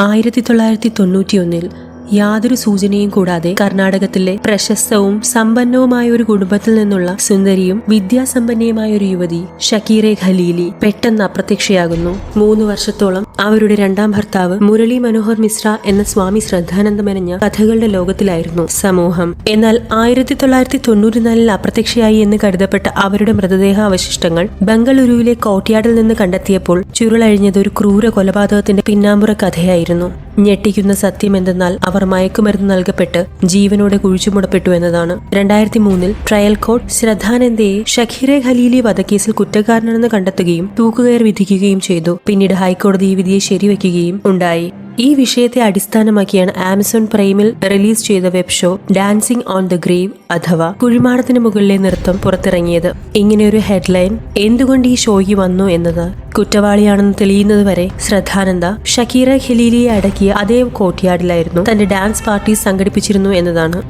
ആയിരത്തി തൊള്ളായിരത്തി തൊണ്ണൂറ്റിയൊന്നിൽ യാതൊരു സൂചനയും കൂടാതെ കർണാടകത്തിലെ പ്രശസ്തവും സമ്പന്നവുമായ ഒരു കുടുംബത്തിൽ നിന്നുള്ള സുന്ദരിയും വിദ്യാസമ്പന്നയുമായ ഒരു യുവതി ഷക്കീറെ ഖലീലി പെട്ടെന്ന് അപ്രത്യക്ഷയാകുന്നു. മൂന്ന് വർഷത്തോളം അവരുടെ രണ്ടാം ഭർത്താവ് മുരളി മനോഹർ മിശ്ര എന്ന സ്വാമി ശ്രദ്ധാനന്ദ മെനഞ്ഞ കഥകളുടെ ലോകത്തിലായിരുന്നു സമൂഹം. എന്നാൽ ആയിരത്തി തൊള്ളായിരത്തി തൊണ്ണൂറ്റിനാലിൽ അപ്രത്യക്ഷയായി എന്ന് കരുതപ്പെട്ട അവരുടെ മൃതദേഹ അവശിഷ്ടങ്ങൾ ബംഗളൂരുവിലെ കോട്ടയാടിൽ നിന്ന് കണ്ടെത്തിയപ്പോൾ ചുരുളഴിഞ്ഞത് ഒരു ക്രൂര കൊലപാതകത്തിന്റെ പിന്നാമ്പുറ കഥയായിരുന്നു. ഞെട്ടിക്കുന്ന സത്യം എന്തെന്നാൽ അവർ മയക്കുമരുന്ന് നൽകപ്പെട്ട് ജീവനോടെ കുഴിച്ചുമുടപ്പെട്ടു എന്നതാണ്. രണ്ടായിരത്തി മൂന്നിൽ ട്രയൽ കോർട്ട് ശ്രദ്ധാനന്ദയെ ഷഖീറെ ഖലീലി വധക്കേസിൽ കുറ്റക്കാരനെന്ന് കണ്ടെത്തുകയും തൂക്കുകയർ വിധിക്കുകയും ചെയ്തു. പിന്നീട് ഹൈക്കോടതി ഈ വിധിയെ ശരിവെക്കുകയും ഉണ്ടായി. ഈ വിഷയത്തെ അടിസ്ഥാനമാക്കിയാണ് ആമസോൺ പ്രൈമിൽ റിലീസ് ചെയ്ത web show dancing on the grave അഥവാ കുഴിമാടത്തിന് മുകളിലെ നൃത്തം പുറത്തിറങ്ങിയത്. ഇങ്ങനെയൊരു ഹെഡ്ലൈൻ എന്തുകൊണ്ട് ഈ ഷോയ്ക്ക് വന്നു എന്നത് കുറ്റവാളിയാണെന്ന് തെളിയുന്നത് വരെ ശ്രദ്ധാനന്ദ ഷക്കീറ ഖലീലിയെ അടക്കിയ അതേ കോർട്ട്യാർഡിലായിരുന്നു തന്റെ ഡാൻസ് പാർട്ടി സംഘടിപ്പിച്ചിരുന്നു എന്നതാണ്.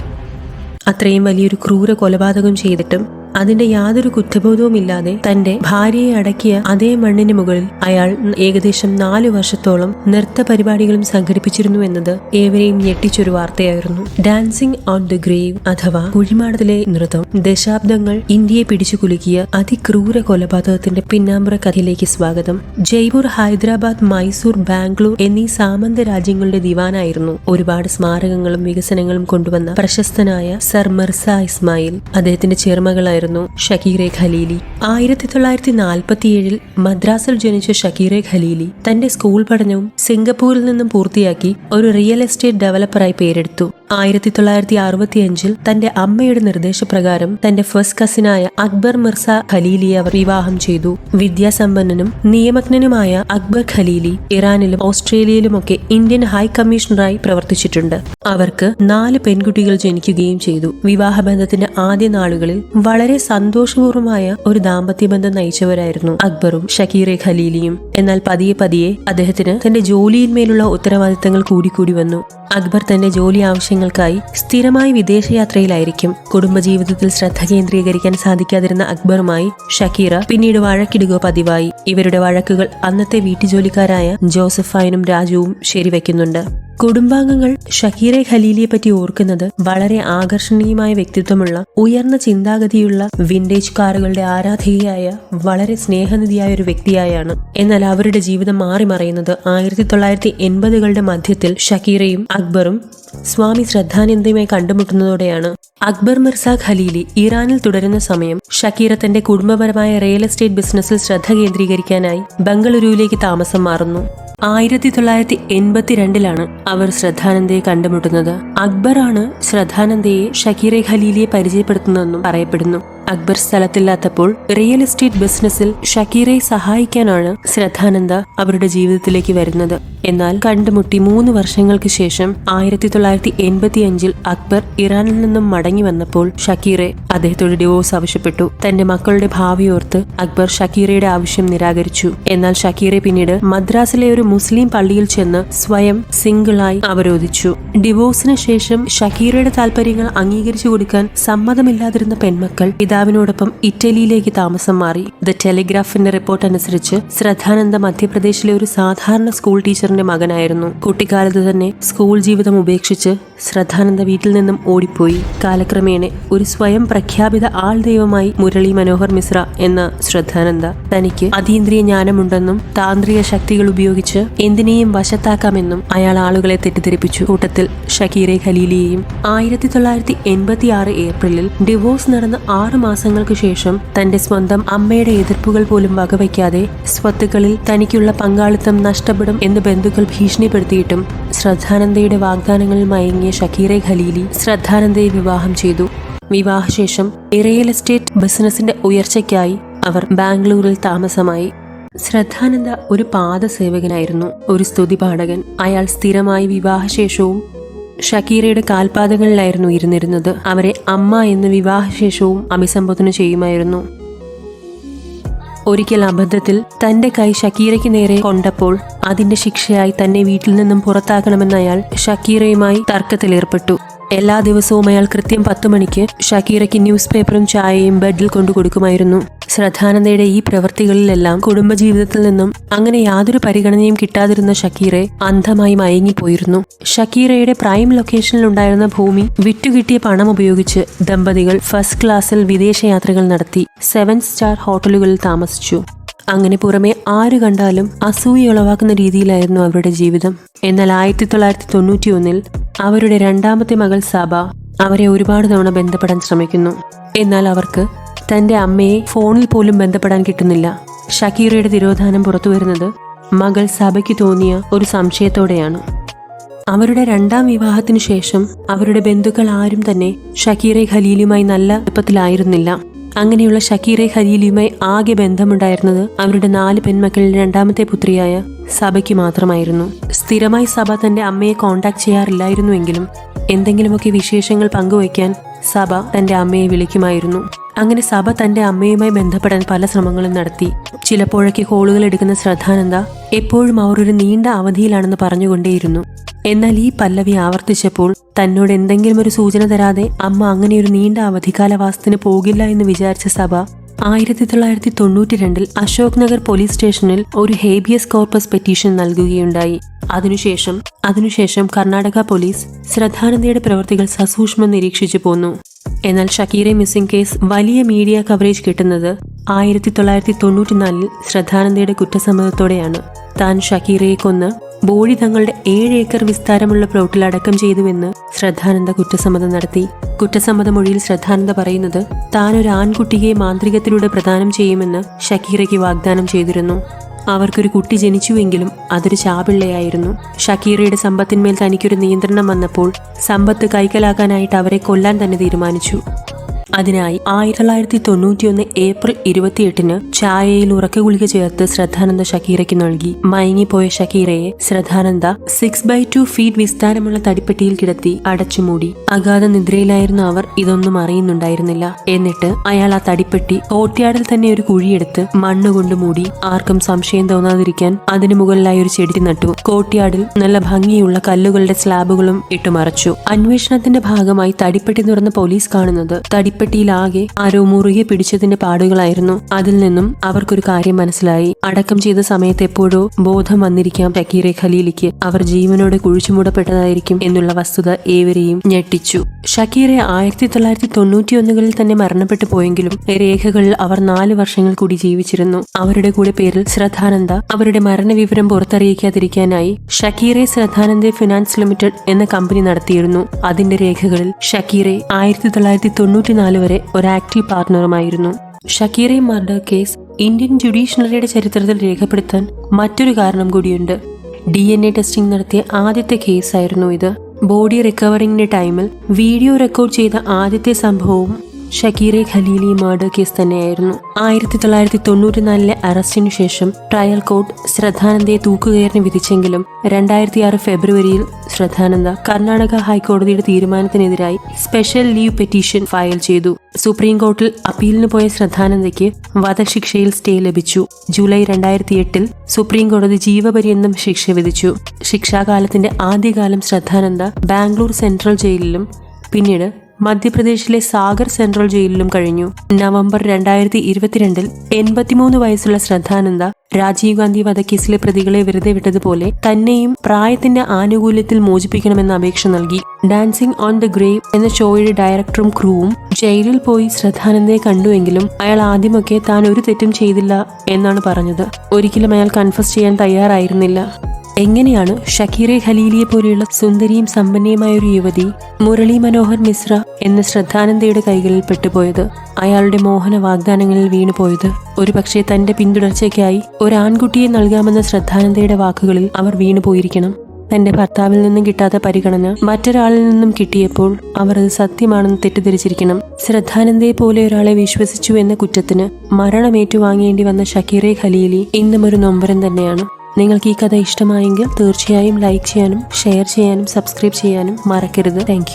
അത്രയും വലിയൊരു ക്രൂര കൊലപാതകം ചെയ്തിട്ടും അതിന്റെ യാതൊരു കുറ്റബോധവുമില്ലാതെ തന്റെ ഭാര്യയെ അടക്കിയ അതേ മണ്ണിന് മുകളിൽ അയാൾ ഏകദേശം നാലു വർഷത്തോളം നൃത്ത പരിപാടികളും സംഘടിപ്പിച്ചിരുന്നു എന്നത് ഏവരെയും ഞെട്ടിച്ചൊരു വാർത്തയായിരുന്നു. ഡാൻസിംഗ് ഓൺ ദ ഗ്രേവ് അഥവാ കുഴിമാടത്തിലെ നൃത്തം ദശാബ്ദങ്ങൾ ഇന്ത്യയെ പിടിച്ചു കുലുക്കിയ അതിക്രൂര കൊലപാതകത്തിന്റെ പിന്നാമ്പുറ കഥയിലേക്ക് സ്വാഗതം. ജയ്പൂർ ഹൈദരാബാദ് മൈസൂർ ബാംഗ്ലൂർ എന്നീ സാമന്ത രാജ്യങ്ങളുടെ ദിവാനായിരുന്നു ഒരുപാട് സ്മാരകങ്ങളും വികസനങ്ങളും കൊണ്ടുവന്ന പ്രശസ്തനായ സർ മിർസ ഇസ്മായിൽ. അദ്ദേഹത്തിന്റെ ചെറുമകളായിരുന്നു ഷക്കീറെ ഖലീലി. ആയിരത്തി തൊള്ളായിരത്തി നാൽപ്പത്തിയേഴിൽ മദ്രാസിൽ ജനിച്ച ഷക്കീറെ ഖലീലി തന്റെ സ്കൂൾ പഠനവും സിംഗപ്പൂരിൽ നിന്നും പൂർത്തിയാക്കി ഒരു റിയൽ എസ്റ്റേറ്റ് ഡെവലപ്പറായി പേരെടുത്തു. ആയിരത്തി തൊള്ളായിരത്തി അറുപത്തിയഞ്ചിൽ തന്റെ അമ്മയുടെ നിർദ്ദേശപ്രകാരം തന്റെ ഫസ്റ്റ് കസിനായ അക്ബർ മിർസ ഖലീലിയെ അവർ വിവാഹം ചെയ്തു. വിദ്യാസമ്പന്നനും നിയമജ്ഞനുമായ അക്ബർ ഖലീലി ഇറാനിലും ഓസ്ട്രേലിയയിലുമൊക്കെ ഇന്ത്യൻ ഹൈ കമ്മീഷണറായി പ്രവർത്തിച്ചിട്ടുണ്ട്. അവർക്ക് നാല് പെൺകുട്ടികൾ ജനിക്കുകയും ചെയ്തു. വിവാഹബന്ധത്തിന്റെ ആദ്യ നാളുകളിൽ വളരെ സന്തോഷപൂർവമായ ഒരു ദാമ്പത്യബന്ധം നയിച്ചവരായിരുന്നു അക്ബറും ഷക്കീറെ ഖലീലിയും. എന്നാൽ പതിയെ പതിയെ അദ്ദേഹത്തിന് തന്റെ ജോലിയിന്മേലുള്ള ഉത്തരവാദിത്തങ്ങൾ കൂടിക്കൂടി വന്നു. അക്ബർ തന്റെ ജോലി ആവശ്യങ്ങൾക്കായി സ്ഥിരമായി വിദേശയാത്രയിലായിരിക്കും കുടുംബജീവിതത്തിൽ ശ്രദ്ധ കേന്ദ്രീകരിക്കാൻ സാധിക്കാതിരുന്ന അക്ബറുമായി ഷക്കീറ പിന്നീട് വഴക്കിടുക പതിവായി. ഇവരുടെ വഴക്കുകൾ അന്നത്തെ വീട്ടുജോലിക്കാരായ ജോസഫൈനും രാജുവും ശരിവെക്കുന്നുണ്ട്. കുടുംബാംഗങ്ങൾ ഷക്കീറെ ഖലീലിയെ പറ്റി ഓർക്കുന്നത് വളരെ ആകർഷണീയമായ വ്യക്തിത്വമുള്ള ഉയർന്ന ചിന്താഗതിയുള്ള വിന്റേജ് കാറുകളുടെ ആരാധികയായ വളരെ സ്നേഹനിധിയായ ഒരു വ്യക്തിയായാണ്. എന്നാൽ അവരുടെ ജീവിതം മാറി മറയുന്നത് ആയിരത്തി തൊള്ളായിരത്തി എൺപതുകളുടെ മധ്യത്തിൽ ഷക്കീറയും അക്ബറും സ്വാമി ശ്രദ്ധാനന്ദയുമായി കണ്ടുമുട്ടുന്നതോടെയാണ് അക്ബർ മിർസ ഖലീലി ഇറാനിൽ തുടരുന്ന സമയം ഷക്കീറ തന്റെ കുടുംബപരമായ റിയൽ എസ്റ്റേറ്റ് ബിസിനസ്സിൽ ശ്രദ്ധ കേന്ദ്രീകരിക്കാനായി ബംഗളൂരുവിലേക്ക് താമസം മാറുന്നു. ആയിരത്തി തൊള്ളായിരത്തി എൺപത്തിരണ്ടിലാണ് അവർ ശ്രദ്ധാനന്ദയെ കണ്ടുമുട്ടുന്നത്. അക്ബറാണ് ശ്രദ്ധാനന്ദയെ ഷക്കീറെ ഖലീലിയെ പരിചയപ്പെടുത്തുന്നതെന്നും പറയപ്പെടുന്നു. അക്ബർ സ്ഥലത്തില്ലാത്തപ്പോൾ റിയൽ എസ്റ്റേറ്റ് ബിസിനസ്സിൽ ഷക്കീറെ സഹായിക്കാനാണ് ശ്രദ്ധാനന്ദ അവരുടെ ജീവിതത്തിലേക്ക് വരുന്നത്. എന്നാൽ കണ്ടുമുട്ടി മൂന്ന് വർഷങ്ങൾക്ക് ശേഷം ആയിരത്തി തൊള്ളായിരത്തി എൺപത്തി അഞ്ചിൽ അക്ബർ ഇറാനിൽ നിന്നും മടങ്ങി വന്നപ്പോൾ ഷക്കീറെ അദ്ദേഹത്തോട് ഡിവോഴ്സ് ആവശ്യപ്പെട്ടു. തന്റെ മക്കളുടെ ഭാവിയോർത്ത് അക്ബർ ഷക്കീറയുടെ ആവശ്യം നിരാകരിച്ചു. എന്നാൽ ഷക്കീറെ പിന്നീട് മദ്രാസിലെ ഒരു മുസ്ലിം പള്ളിയിൽ ചെന്ന് സ്വയം സിംഗിളായി അവരോധിച്ചു. ഡിവോഴ്സിന് ശേഷം ഷക്കീറയുടെ താല്പര്യങ്ങൾ അംഗീകരിച്ചു കൊടുക്കാൻ സമ്മതമില്ലാതിരുന്ന പെൺമക്കൾ പിതാവിനോടൊപ്പം ഇറ്റലിയിലേക്ക് താമസം മാറി. ദ ടെലിഗ്രാഫിന്റെ റിപ്പോർട്ട് അനുസരിച്ച് ശ്രദ്ധാനന്ദ മധ്യപ്രദേശിലെ ഒരു സാധാരണ സ്കൂൾ ടീച്ചറിന്റെ മകനായിരുന്നു. കുട്ടിക്കാലത്ത് തന്നെ സ്കൂൾ ജീവിതം ഉപേക്ഷിച്ച് ശ്രദ്ധാനന്ദ വീട്ടിൽ നിന്നും ഓടിപ്പോയി. കാലക്രമേണ ഒരു സ്വയം പ്രഖ്യാപിത ആൾ ദൈവമായി മുരളി മനോഹർ മിശ്ര എന്ന ശ്രദ്ധാനന്ദ തനിക്ക് അതീന്ദ്രിയ ജ്ഞാനമുണ്ടെന്നും താന്ത്രിക ശക്തികൾ ഉപയോഗിച്ച് എന്തിനേയും വശത്താക്കാമെന്നും അയാൾ ആളുകളെ തെറ്റിദ്ധരിപ്പിച്ചു. കൂട്ടത്തിൽ ഷക്കീറെ ഖലീലിയെയും ആയിരത്തി തൊള്ളായിരത്തി എൺപത്തി ആറ് ഏപ്രിലിൽ ഡിവോഴ്സ് നടന്ന ആറ് മാസങ്ങൾക്ക് ശേഷം തന്റെ സ്വന്തം അമ്മയുടെ എതിർപ്പുകൾ പോലും വകവയ്ക്കാതെ സ്വത്തുക്കളിൽ തനിക്കുള്ള പങ്കാളിത്തം നഷ്ടപ്പെടും എന്ന് ബന്ധുക്കൾ ഭീഷണിപ്പെടുത്തിയിട്ടും ശ്രദ്ധാനന്ദയുടെ വാഗ്ദാനങ്ങളിൽ മയങ്ങിയ ഷക്കീറെ ഖലീലി ശ്രദ്ധാനന്ദയെ വിവാഹം ചെയ്തു. വിവാഹശേഷം റിയൽ എസ്റ്റേറ്റ് ബിസിനസിന്റെ ഉയർച്ചയ്ക്കായി അവർ ബാംഗ്ലൂരിൽ താമസമായി. ശ്രദ്ധാനന്ദ ഒരു പാദസേവകനായിരുന്നു. ഒരു സ്തുതിപാഠകൻ. അയാൾ സ്ഥിരമായി വിവാഹശേഷവും ഷക്കീറയുടെ കാൽപാദങ്ങളിലായിരുന്നു ഇരുന്നിരുന്നത്. അവരെ അമ്മ എന്ന് വിവാഹശേഷവും അഭിസംബോധന ചെയ്യുമായിരുന്നു. ഒരിക്കൽ അബദ്ധത്തിൽ തന്റെ കൈ ഷക്കീറയ്ക്ക് നേരെ കൊണ്ടപ്പോൾ അതിന്റെ ശിക്ഷയായി തന്നെ വീട്ടിൽ നിന്നും പുറത്താക്കണമെന്ന് അയാൾ ഷക്കീറയുമായി തർക്കത്തിലേർപ്പെട്ടു. എല്ലാ ദിവസവും അയാൾ കൃത്യം പത്ത് മണിക്ക് ഷക്കീറയ്ക്ക് ന്യൂസ് പേപ്പറും ചായയും ബെഡിൽ കൊണ്ടു കൊടുക്കുമായിരുന്നു. ശ്രദ്ധാനന്ദയുടെ ഈ പ്രവൃത്തികളിലെല്ലാം കുടുംബജീവിതത്തിൽ നിന്നും അങ്ങനെ യാതൊരു പരിഗണനയും കിട്ടാതിരുന്ന ഷക്കീറെ അന്ധമായി മയങ്ങിപ്പോയിരുന്നു. ഷക്കീറയുടെ പ്രൈം ലൊക്കേഷനിൽ ഉണ്ടായിരുന്ന ഭൂമി വിറ്റുകിട്ടിയ പണം ഉപയോഗിച്ച് ദമ്പതികൾ ഫസ്റ്റ് ക്ലാസ്സിൽ വിദേശയാത്രകൾ നടത്തി സെവൻ സ്റ്റാർ ഹോട്ടലുകളിൽ താമസിച്ചു. അങ്ങനെ പുറമെ ആര് കണ്ടാലും അസൂയ ഉളവാക്കുന്ന രീതിയിലായിരുന്നു അവരുടെ ജീവിതം. എന്നാൽ ആയിരത്തി തൊള്ളായിരത്തി തൊണ്ണൂറ്റി ഒന്നിൽ അവരുടെ രണ്ടാമത്തെ മകൾ സബ അവരെ ഒരുപാട് തവണ ബന്ധപ്പെടാൻ ശ്രമിക്കുന്നു. എന്നാൽ അവർക്ക് തന്റെ അമ്മയെ ഫോണിൽ പോലും ബന്ധപ്പെടാൻ കിട്ടുന്നില്ല. ഷക്കീറയുടെ തിരോധാനം പുറത്തു വരുന്നത് മകൾ സഭയ്ക്ക് തോന്നിയ ഒരു സംശയത്തോടെയാണ്. അവരുടെ രണ്ടാം വിവാഹത്തിനു ശേഷം അവരുടെ ബന്ധുക്കൾ ആരും തന്നെ ഷക്കീറെ ഖലീലുമായി നല്ല അടുപ്പത്തിലായിരുന്നില്ല. അങ്ങനെയുള്ള ഷക്കീറെ ഖലീലിയുമായി ആകെ ബന്ധമുണ്ടായിരുന്നത് അവരുടെ നാല് പെൺമക്കളിൽ രണ്ടാമത്തെ പുത്രിയായ സഭയ്ക്ക് മാത്രമായിരുന്നു. സ്ഥിരമായി സഭ തന്റെ അമ്മയെ കോണ്ടാക്ട് ചെയ്യാറില്ലായിരുന്നുവെങ്കിലും എന്തെങ്കിലുമൊക്കെ വിശേഷങ്ങൾ പങ്കുവയ്ക്കാൻ സഭ തന്റെ അമ്മയെ വിളിക്കുമായിരുന്നു. അങ്ങനെ സഭ തന്റെ അമ്മയുമായി ബന്ധപ്പെടാൻ പല ശ്രമങ്ങളും നടത്തി. ചിലപ്പോഴൊക്കെ കോളുകൾ എടുക്കുന്ന ശ്രദ്ധാനന്ദ എപ്പോഴും അവർ ഒരു നീണ്ട അവധിയിലാണെന്ന് പറഞ്ഞുകൊണ്ടേയിരുന്നു. എന്നാൽ ഈ പല്ലവി ആവർത്തിച്ചപ്പോൾ തന്നോട് എന്തെങ്കിലും ഒരു സൂചന തരാതെ അമ്മ അങ്ങനെ ഒരു നീണ്ട അവധിക്കാലവാസത്തിന് പോകില്ല എന്ന് വിചാരിച്ച സഭ ആയിരത്തി തൊള്ളായിരത്തി തൊണ്ണൂറ്റി രണ്ടിൽ അശോക് നഗർ പോലീസ് സ്റ്റേഷനിൽ ഒരു ഹേബിയസ് കോർപ്പസ് പെറ്റീഷൻ നൽകുകയുണ്ടായി. അതിനുശേഷം അതിനുശേഷം കർണാടക പോലീസ് ശ്രദ്ധാനന്ദയുടെ പ്രവൃത്തികൾ സസൂക്ഷ്മം നിരീക്ഷിച്ചു പോന്നു. എന്നാൽ ഷക്കീറെ മിസ്സിംഗ് കേസ് വലിയ മീഡിയ കവറേജ് കിട്ടുന്നത് ആയിരത്തി തൊള്ളായിരത്തി തൊണ്ണൂറ്റിനാലിൽ ശ്രദ്ധാനന്ദയുടെ കുറ്റസമ്മതത്തോടെയാണ്. താൻ ഷക്കീറയെ കൊന്ന് ബോഡി തങ്ങളുടെ ഏഴ് ഏക്കർ വിസ്താരമുള്ള പ്ലോട്ടിൽ അടക്കം ചെയ്തുവെന്ന് ശ്രദ്ധാനന്ദ കുറ്റസമ്മതം നടത്തി. കുറ്റസമ്മത മൊഴിയിൽ ശ്രദ്ധാനന്ദ പറയുന്നത് താൻ ഒരു ആൺകുട്ടിയെ മാന്ത്രികത്തിലൂടെ പ്രദാനം ചെയ്യുമെന്ന് ഷക്കീറയ്ക്ക് വാഗ്ദാനം ചെയ്തിരുന്നു. അവർക്കൊരു കുട്ടി ജനിച്ചുവെങ്കിലും അതൊരു ചാപിള്ളയായിരുന്നു. ഷക്കീറയുടെ സമ്പത്തിന്മേൽ തനിക്കൊരു നിയന്ത്രണം വന്നപ്പോൾ സമ്പത്ത് കൈക്കലാക്കാനായിട്ട് അവരെ കൊല്ലാൻ തന്നെ തീരുമാനിച്ചു. അതിനായി ആയിരത്തി തൊള്ളായിരത്തി തൊണ്ണൂറ്റിയൊന്ന് ഏപ്രിൽ ഇരുപത്തിയെട്ടിന് ചായയിൽ ഉറക്ക ഗുളിക ചേർത്ത് ശ്രദ്ധാനന്ദ ഷക്കീറയ്ക്ക് നൽകി. മയങ്ങിപ്പോയ ഷക്കീറയെ Shraddhananda six by two feet വിസ്താരമുള്ള തടിപ്പെട്ടിയിൽ കിടത്തി അടച്ചുമൂടി. അഗാധ നിദ്രയിലായിരുന്ന അവർ ഇതൊന്നും അറിയുന്നുണ്ടായിരുന്നില്ല. എന്നിട്ട് അയാൾ ആ തടിപ്പെട്ടി കോട്ടിയാടിൽ തന്നെ ഒരു കുഴിയെടുത്ത് മണ്ണുകൊണ്ട് മൂടി. ആർക്കും സംശയം തോന്നാതിരിക്കാൻ അതിനു മുകളിലായി ഒരു ചെടി നട്ടു. കോട്ടിയാടിൽ നല്ല ഭംഗിയുള്ള കല്ലുകളുടെ സ്ലാബുകളും ഇട്ടുമറച്ചു. അന്വേഷണത്തിന്റെ ഭാഗമായി തടിപ്പെട്ടി തുറന്ന പോലീസ് കാണുന്നത് തടിപ്പെട്ടിയിലാകെ ആരോ മുറുകെ പിടിച്ചതിന്റെ പാടുകളായിരുന്നു. അതിൽ നിന്നും അവർക്കൊരു കാര്യം മനസ്സിലായി. അടക്കം ചെയ്ത സമയത്ത് എപ്പോഴോ ബോധം വന്നിരിക്കാം ഫക്കീറെ ഖലീലിക്ക്. അവർ ജീവനോടെ കുഴിച്ചുമൂടപ്പെട്ടതായിരിക്കും എന്നുള്ള വസ്തുത ഏവരെയും ഞെട്ടിച്ചു. ഷക്കീറെ ആയിരത്തി തൊള്ളായിരത്തി തൊണ്ണൂറ്റിയൊന്നുകളിൽ തന്നെ മരണപ്പെട്ടു പോയെങ്കിലും രേഖകളിൽ അവർ നാല് വർഷങ്ങൾ കൂടി ജീവിച്ചിരുന്നു. അവരുടെ കൂടെ പേരിൽ ശ്രദ്ധാനന്ദ അവരുടെ മരണവിവരം പുറത്തറിയിക്കാതിരിക്കാനായി ഷക്കീറെ ശ്രദ്ധാനന്ദ ഫിനാൻസ് ലിമിറ്റഡ് എന്ന കമ്പനി നടത്തിയിരുന്നു. അതിന്റെ രേഖകളിൽ ഷക്കീറെ ആയിരത്തി തൊള്ളായിരത്തി തൊണ്ണൂറ്റിനാല് വരെ ഒരു ആക്റ്റീവ് പാർട്ണറുമായിരുന്നു ഷക്കീറെ മർഡർ കേസ് ഇന്ത്യൻ ജുഡീഷ്യറിയുടെ ചരിത്രത്തിൽ രേഖപ്പെടുത്താൻ മറ്റൊരു കാരണം കൂടിയുണ്ട്. ഡി എൻ എ ടെസ്റ്റിംഗ് നടത്തിയ ആദ്യത്തെ കേസായിരുന്നു ഇത്. ബോഡി റിക്കവറിംഗിന്റെ ടൈമിൽ വീഡിയോ റെക്കോർഡ് ചെയ്ത ആദ്യത്തെ സംഭവവും ഷക്കീറെ ഖലീലി മർഡർ കേസ് തന്നെയായിരുന്നു. ആയിരത്തി തൊള്ളായിരത്തി തൊണ്ണൂറ്റിനാലിലെ അറസ്റ്റിനു ശേഷം ട്രയൽ കോർട്ട് ശ്രദ്ധാനന്ദയെ തൂക്കുകയറിന് വിധിച്ചെങ്കിലും രണ്ടായിരത്തി ആറ് ഫെബ്രുവരിയിൽ ശ്രദ്ധാനന്ദ കർണാടക ഹൈക്കോടതിയുടെ തീരുമാനത്തിനെതിരായി സ്പെഷ്യൽ ലീവ് പെറ്റീഷൻ ഫയൽ ചെയ്തു. സുപ്രീം കോർട്ടിൽ അപ്പീലിന് പോയ ശ്രദ്ധാനന്ദയ്ക്ക് വധശിക്ഷയിൽ സ്റ്റേ ലഭിച്ചു. ജൂലൈ രണ്ടായിരത്തി എട്ടിൽ സുപ്രീം കോടതി ജീവപര്യന്തം ശിക്ഷ വിധിച്ചു. ശിക്ഷാകാലത്തിന്റെ ആദ്യകാലം ശ്രദ്ധാനന്ദ ബാംഗ്ലൂർ സെൻട്രൽ ജയിലിലും പിന്നീട് മധ്യപ്രദേശിലെ സാഗർ സെൻട്രൽ ജയിലിലും കഴിഞ്ഞു. നവംബർ രണ്ടായിരത്തി ഇരുപത്തിരണ്ടിൽ എൺപത്തിമൂന്ന് വയസ്സുള്ള ശ്രദ്ധാനന്ദ രാജീവ് ഗാന്ധി വധക്കേസിലെ പ്രതികളെ വെറുതെ വിട്ടതുപോലെ തന്നെയും പ്രായത്തിന്റെ ആനുകൂല്യത്തിൽ മോചിപ്പിക്കണമെന്ന അപേക്ഷ നൽകി. ഡാൻസിംഗ് ഓൺ ദ ഗ്രേവ് എന്ന ഷോയുടെ ഡയറക്ടറും ക്രൂവും ജയിലിൽ പോയി ശ്രദ്ധാനന്ദയെ കണ്ടുവെങ്കിലും അയാൾ ആദ്യമൊക്കെ താൻ ഒരു തെറ്റും ചെയ്തില്ല എന്നാണ് പറഞ്ഞത്. ഒരിക്കലും അയാൾ കൺഫസ് ചെയ്യാൻ തയ്യാറായിരുന്നില്ല. എങ്ങനെയാണ് ഷക്കീറെ ഖലീലിയെ പോലെയുള്ള സുന്ദരിയും സമ്പന്നയുമായ ഒരു യുവതി മുരളി മനോഹർ മിശ്ര എന്ന ശ്രദ്ധാനന്ദയുടെ കൈകളിൽ പെട്ടുപോയത്? അയാളുടെ മോഹന വാഗ്ദാനങ്ങളിൽ വീണുപോയത് ഒരുപക്ഷെ തന്റെ പിന്തുടർച്ചയ്ക്കായി ഒരാൺകുട്ടിയെ നൽകാമെന്ന ശ്രദ്ധാനന്ദയുടെ വാക്കുകളിൽ അവർ വീണുപോയിരിക്കണം തന്റെ ഭർത്താവിൽ നിന്നും കിട്ടാത്ത പരിഗണന മറ്റൊരാളിൽ നിന്നും കിട്ടിയപ്പോൾ അവർ അത് സത്യമാണെന്ന് തെറ്റിദ്ധരിച്ചിരിക്കണം. ശ്രദ്ധാനന്ദയെ പോലെ ഒരാളെ വിശ്വസിച്ചു എന്ന കുറ്റത്തിന് മരണമേറ്റുവാങ്ങേണ്ടി വന്ന ഷക്കീറെ ഖലീലി ഇന്നും ഒരു നൊമ്പരം തന്നെയാണ്. നിങ്ങൾക്ക് ഈ കഥ ഇഷ്ടമായെങ്കിൽ തീർച്ചയായും ലൈക്ക് ചെയ്യാനും ഷെയർ ചെയ്യാനും സബ്സ്ക്രൈബ് ചെയ്യാനും മറക്കരുത്. താങ്ക്